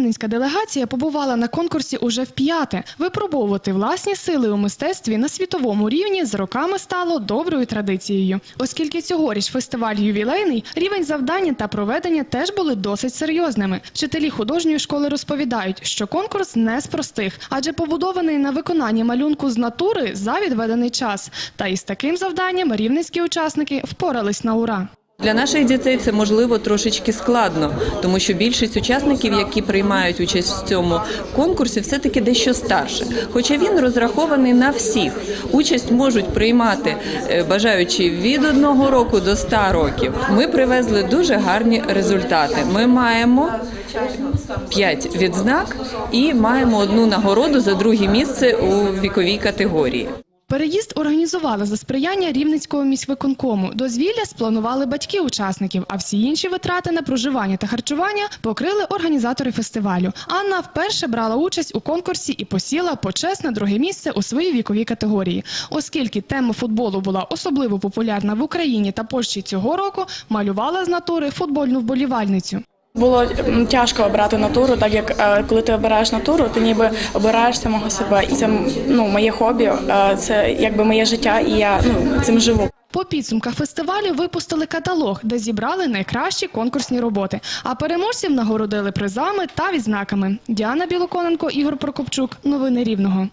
рівненська делегація побувала на конкурсі уже вп'яте. Випробовувати власні сили у мистецтві на світовому рівні з роками стало доброю традицією. Оскільки цьогоріч фестиваль ювілейний, рівень завдання та проведення теж були досить серйозними. Вчителі художньої школи розповідають, що конкурс не з простих, адже побудований на виконанні малюнку з натури за відведений час. Та із таким завданням рівненські учасники впорались на ура. Для наших дітей це можливо трошечки складно, тому що більшість учасників, які приймають участь в цьому конкурсі, все таки дещо старше. Хоча він розрахований на всіх. Участь можуть приймати е, бажаючі від одного року до ста років. Ми привезли дуже гарні результати. Ми маємо п'ять відзнак і маємо одну нагороду за друге місце у віковій категорії. Переїзд організували за сприяння Рівненського міськвиконкому. Дозвілля спланували батьки учасників, а всі інші витрати на проживання та харчування покрили організатори фестивалю. Анна вперше брала участь у конкурсі і посіла почесне друге місце у своїй віковій категорії. Оскільки тема футболу була особливо популярна в Україні та Польщі цього року, малювала з натури футбольну вболівальницю. Було тяжко обрати натуру, так як е, коли ти обираєш натуру, ти ніби обираєш самого себе. І це ну, моє хобі, е, це якби моє життя, і я ну, цим живу. По підсумках фестивалю випустили каталог, де зібрали найкращі конкурсні роботи. А переможців нагородили призами та відзнаками. Діана Білоконенко, Ігор Прокопчук. Новини Рівного.